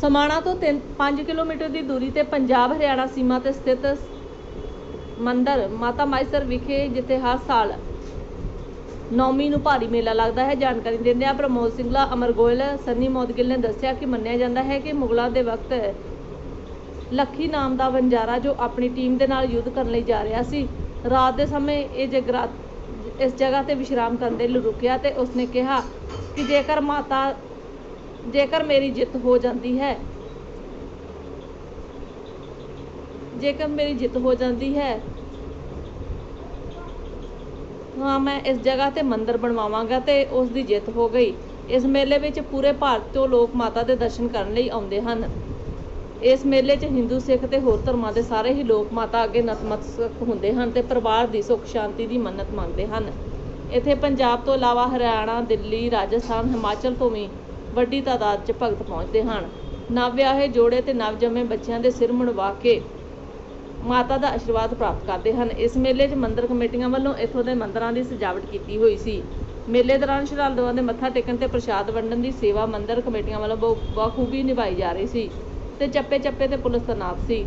ਸਮਾਣਾ ਤੋਂ 5 ਕਿਲੋਮੀਟਰ ਦੀ ਦੂਰੀ ਤੇ ਪੰਜਾਬ, ਹਰਿਆਣਾ ਸੀਮਾ ਤੇ ਸਥਿਤ ਮੰਦਰ ਮਾਤਾ ਮਾਈਸਰ ਵਿਖੇ, ਜਿੱਥੇ ਹਰ ਸਾਲ ਨੌਮੀ ਨੂੰ ਭਾਰੀ ਮੇਲਾ ਲੱਗਦਾ ਹੈ। ਜਾਣਕਾਰੀ ਦਿੰਦਿਆਂ ਪ੍ਰਮੋਦ ਸਿੰਘਲਾ ਅਮਰ ਗੋਇਲ, ਸੰਨੀ ਮੋਦਗਿਲ ਨੇ ਦੱਸਿਆ ਕਿ ਮੰਨਿਆ ਜਾਂਦਾ ਹੈ ਕਿ ਮੁਗਲਾਂ ਦੇ ਵਕਤ ਲੱਖੀ ਨਾਮ ਦਾ ਵਣਜਾਰਾ ਜੋ ਆਪਣੀ ਟੀਮ ਦੇ ਨਾਲ ਯੁੱਧ ਕਰਨ ਲਈ ਜਾ ਰਿਹਾ ਸੀ, ਰਾਤ ਦੇ ਸਮੇਂ ਇਹ ਜਗਰਾਤ, ਇਸ ਜਗ੍ਹਾ ਤੇ ਵਿਸ਼ਰਾਮ ਕਰਨ ਦੇ ਲਈ ਰੁਕਿਆ ਤੇ ਉਸਨੇ ਕਿਹਾ ਕਿ ਜੇਕਰ ਮਾਤਾ ਜੇਕਰ ਮੇਰੀ ਜਿੱਤ ਹੋ ਜਾਂਦੀ ਹੈ, ਜੇਕਰ ਮੇਰੀ ਜਿੱਤ ਹੋ ਜਾਂਦੀ ਹੈ, ਹਾਂ, ਮੈਂ ਇਸ ਜਗ੍ਹਾ ਤੇ ਮੰਦਿਰ ਬਣਵਾਵਾਂਗਾ ਤੇ ਉਸ ਦੀ ਜਿੱਤ ਹੋ ਗਈ। ਇਸ ਮੇਲੇ ਵਿੱਚ ਪੂਰੇ ਭਾਰਤ ਤੋਂ ਲੋਕ ਮਾਤਾ ਦੇ ਦਰਸ਼ਨ ਕਰਨ ਲਈ ਆਉਂਦੇ ਹਨ। ਇਸ ਮੇਲੇ 'ਚ ਹਿੰਦੂ, ਸਿੱਖ ਤੇ ਹੋਰ ਧਰਮਾਂ ਦੇ ਸਾਰੇ ਹੀ ਲੋਕ ਮਾਤਾ ਅੱਗੇ ਨਤਮਸਤਕ ਹੁੰਦੇ ਹਨ ਤੇ ਪਰਿਵਾਰ ਦੀ ਸੁੱਖ ਸ਼ਾਂਤੀ ਦੀ ਮੰਨਤ ਮੰਗਦੇ ਹਨ। ਇੱਥੇ ਪੰਜਾਬ ਤੋਂ ਇਲਾਵਾ ਹਰਿਆਣਾ, ਦਿੱਲੀ, ਰਾਜਸਥਾਨ, ਹਿਮਾਚਲ ਤੋਂ ਵੀ ਵੱਡੀ ਤਾਦਾਦ 'ਚ ਭਗਤ ਪਹੁੰਚਦੇ ਹਨ। ਨਵ ਵਿਆਹੇ ਜੋੜੇ ਤੇ ਨਵਜੰਮੇ ਬੱਚਿਆਂ ਦੇ ਸਿਰ ਮੁੰਡਵਾ ਕੇ ਮਾਤਾ ਦਾ ਆਸ਼ੀਰਵਾਦ ਪ੍ਰਾਪਤ ਕਰਦੇ ਹਨ। ਇਸ ਮੇਲੇ 'ਚ ਮੰਦਿਰ ਕਮੇਟੀਆਂ ਵੱਲੋਂ ਇੱਥੋਂ ਦੇ ਮੰਦਰਾਂ ਦੀ ਸਜਾਵਟ ਕੀਤੀ ਹੋਈ ਸੀ। ਮੇਲੇ ਦੌਰਾਨ ਸ਼ਰਧਾਲੂਆਂ ਦੇ ਮੱਥਾ ਟੇਕਣ ਤੇ ਪ੍ਰਸ਼ਾਦ ਵੰਡਣ ਦੀ ਸੇਵਾ ਮੰਦਿਰ ਕਮੇਟੀਆਂ ਵੱਲੋਂ ਬਹੁ- ਬਾਖੂਬੀ ਨਿਭਾਈ ਜਾ ਰਹੀ ਸੀ ਤੇ ਚੱਪੇ ਚੱਪੇ ਤੇ ਪੁਲਿਸ ਤੈਨਾਤ ਸੀ।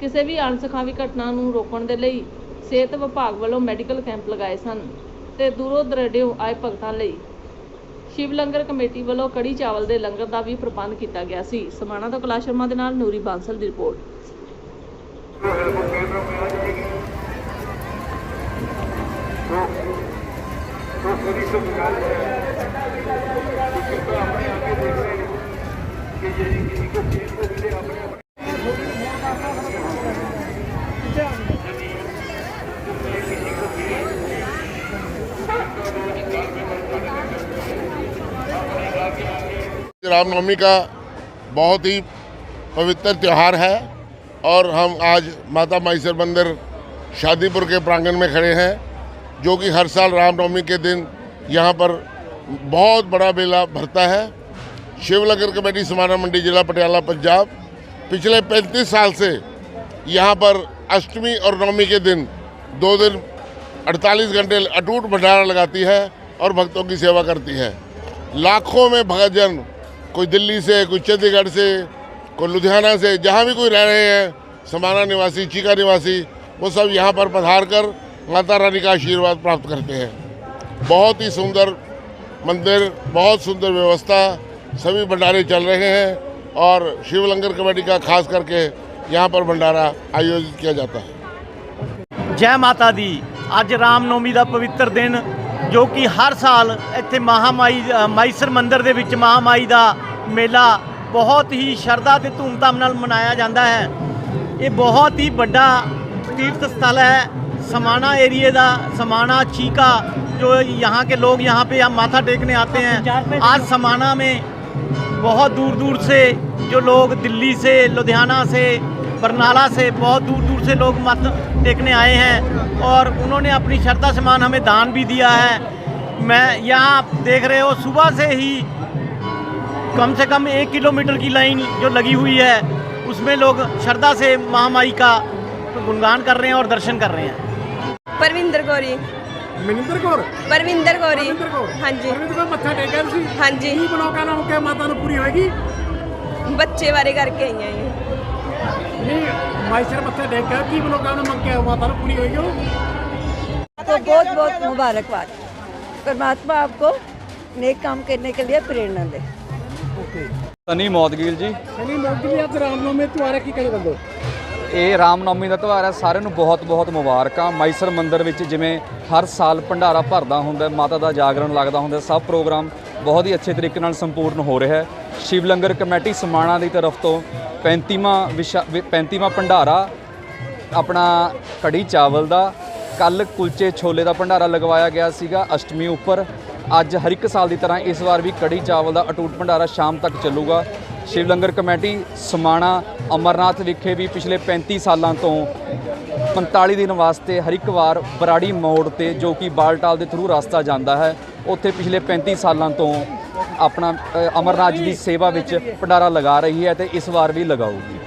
ਕਿਸੇ ਵੀ ਅਣਸਖਾਵੀ ਘਟਨਾ ਨੂੰ ਰੋਕਣ ਦੇ ਲਈ ਸਿਹਤ ਵਿਭਾਗ ਵੱਲੋਂ ਮੈਡੀਕਲ ਕੈਂਪ ਲਗਾਏ ਸਨ ਤੇ ਦੂਰੋਂ ਦਰੜਿਓਂ ਆਏ ਭਗਤਾਂ ਲਈ ਸ਼ਿਵ ਲੰਗਰ ਕਮੇਟੀ ਵੱਲੋਂ ਕੜੀ ਚਾਵਲ ਦੇ ਲੰਗਰ ਦਾ ਵੀ ਪ੍ਰਬੰਧ ਕੀਤਾ ਗਿਆ ਸੀ ਸਮਾਣਾ ਤੋਂ ਕਲਾ ਸ਼ਰਮਾ ਦੇ ਨਾਲ ਨੂਰੀ ਬਾਂਸਲ ਦੀ ਰਿਪੋਰਟ रामनवमी का बहुत ही पवित्र त्यौहार है और हम आज माता माईसर मंदिर शादीपुर के प्रांगण में खड़े हैं, जो कि हर साल रामनवमी के दिन यहाँ पर बहुत बड़ा मेला भरता है। शिवलंगर कमेटी समाना मंडी जिला पटियाला, पंजाब, पिछले 35 साल से यहाँ पर अष्टमी और नवमी के दिन दो दिन 48 घंटे अटूट भंडारा लगाती है और भक्तों की सेवा करती है। लाखों में भक्तजन कोई दिल्ली से कोई चंडीगढ़ से कोई लुधियाना से जहाँ भी कोई रह रहे हैं समाना निवासी चीका निवासी वो सब यहाँ पर पधार कर माता रानी का आशीर्वाद प्राप्त करते हैं बहुत ही सुंदर मंदिर बहुत सुंदर व्यवस्था सभी भंडारे चल रहे हैं और शिव लंगर कमेटी का खास करके यहाँ पर भंडारा आयोजित किया जाता है ਜੈ ਮਾਤਾ ਦੀ ਅੱਜ ਰਾਮਨੌਮੀ ਦਾ ਪਵਿੱਤਰ ਦਿਨ ਜੋ ਕਿ ਹਰ ਸਾਲ ਇੱਥੇ ਮਹਾਮਾਈ ਅ, ਮਾਈਸਰ ਮੰਦਿਰ ਦੇ ਵਿੱਚ ਮਹਾਮਾਈ ਦਾ ਮੇਲਾ ਬਹੁਤ ਹੀ ਸ਼ਰਧਾ ਤੇ ਧੂਮਧਾਮ ਨਾਲ ਮਨਾਇਆ ਜਾਂਦਾ ਹੈ ਇਹ ਬਹੁਤ ਹੀ ਵੱਡਾ तीर्थ स्थल है समाना एरिए का समाना चीका जो यहाँ के लोग यहाँ पे यहाँ माथा टेकने आते हैं आज समाना में बहुत दूर दूर से जो लोग दिल्ली से लुधियाना से बरनाला से बहुत दूर दूर से लोग माथा टेकने आए हैं और उन्होंने अपनी श्रद्धा समान हमें दान भी दिया है मैं यहाँ आप देख रहे हो सुबह से ही कम से कम एक किलोमीटर की लाइन जो लगी हुई है उसमें लोग श्रद्धा से महामाई का गुणगान कर रहे हैं और दर्शन कर रहे हैं ਪਰਵਿੰਦਰ ਗੌਰੀ ਮਨਿੰਦਰ ਕੌਰ ਪਰਵਿੰਦਰ ਗੌਰੀ ਮਨਿੰਦਰ ਕੌਰ ਹਾਂਜੀ ਪਰਵਿੰਦਰ ਕੌਰ ਮੱਥਾ ਟੇਕਿਆ ਤੁਸੀਂ ਹਾਂਜੀ ਕੀ ਬਣਾਉਗਾ ਨਾ ਕਿ ਮਾਤਾ ਨੂੰ ਪੂਰੀ ਹੋਏਗੀ ਬੱਚੇ ਬਾਰੇ ਕਰਕੇ ਆਈਆਂ ਜੀ ਨਹੀਂ ਮਾਈਸਰ ਮੱਥਾ ਟੇਕਿਆ ਕੀ ਬਣਾਉਗਾ ਨਾ ਮੰਗਿਆ ਮਾਤਾ ਨੂੰ ਪੂਰੀ ਹੋਏਗੀ ਉਹ तो बहुत बहुत मुबारकबाद परमात्मा आपको नेक काम करने के लिए प्रेरणा दे ਸਨੀ ਮੌਦਗੀਲ ਜੀ ਸਨੀ ਮੋਦੀ ਅੱਜ ਰਾਮਨੌਮੀ ਤਿਉਹਾਰ ਹੈ ਕੀ ਕਹੇ ਬੰਦੋ ਇਹ ਰਾਮਨੌਮੀ ਦਾ ਤਿਉਹਾਰ ਹੈ ਸਾਰਿਆਂ ਨੂੰ ਬਹੁਤ-ਬਹੁਤ ਮੁਬਾਰਕਾਂ ਮਾਈਸਰ ਮੰਦਿਰ ਵਿੱਚ ਜਿਵੇਂ ਹਰ ਸਾਲ ਭੰਡਾਰਾ ਭਰਦਾ ਹੁੰਦਾ ਹੈ, ਮਾਤਾ ਦਾ ਜਾਗਰਣ ਲੱਗਦਾ ਹੁੰਦਾ ਹੈ, ਸਭ ਪ੍ਰੋਗਰਾਮ ਬਹੁਤ ਹੀ ਅੱਛੇ ਤਰੀਕੇ ਨਾਲ ਸੰਪੂਰਨ ਹੋ ਰਿਹਾ ਹੈ ਸ਼ਿਵ ਲੰਗਰ ਕਮੇਟੀ ਸਮਾਣਾ ਦੀ ਤਰਫ ਤੋਂ 35ਵਾਂ ਵਿਸ਼ਾ- ਵਿ- 35ਵਾਂ ਭੰਡਾਰਾ, ਆਪਣਾ ਕੜੀ ਚਾਵਲ ਦਾ, ਕੱਲ ਕੁਲਚੇ ਛੋਲੇ ਦਾ ਭੰਡਾਰਾ ਲਗਵਾਇਆ ਗਿਆ ਸੀਗਾ ਅਸ਼ਟਮੀ ਉੱਪਰ। ਅੱਜ ਹਰ ਇੱਕ ਸਾਲ ਦੀ ਤਰ੍ਹਾਂ ਇਸ ਵਾਰ ਵੀ ਕੜੀ ਚਾਵਲ ਦਾ ਅਟੂਟ ਭੰਡਾਰਾ ਸ਼ਾਮ ਤੱਕ ਚੱਲੂਗਾ। ਸ਼ਿਵ ਲੰਗਰ ਕਮੇਟੀ, ਸਮਾਣਾ, ਅਮਰਨਾਥ ਵਿਖੇ ਵੀ ਪਿਛਲੇ 35 ਸਾਲਾਂ ਤੋਂ 45 ਦਿਨ ਵਾਸਤੇ ਹਰ ਇੱਕ ਵਾਰ ਬਰਾੜੀ ਮੋੜ ਤੇ ਜੋ ਕਿ ਬਾਲਟਾਲ ਦੇ ਥਰੂ ਰਸਤਾ ਜਾਂਦਾ ਹੈ, ਉੱਥੇ ਪਿਛਲੇ 35 ਸਾਲਾਂ ਤੋਂ ਆਪਣਾ ਅਮਰਨਾਥ ਜੀ ਦੀ ਸੇਵਾ ਵਿੱਚ ਭੰਡਾਰਾ ਲਗਾ ਰਹੀ ਹੈ ਤੇ ਇਸ ਵਾਰ ਵੀ ਲਗਾਊਗੀ।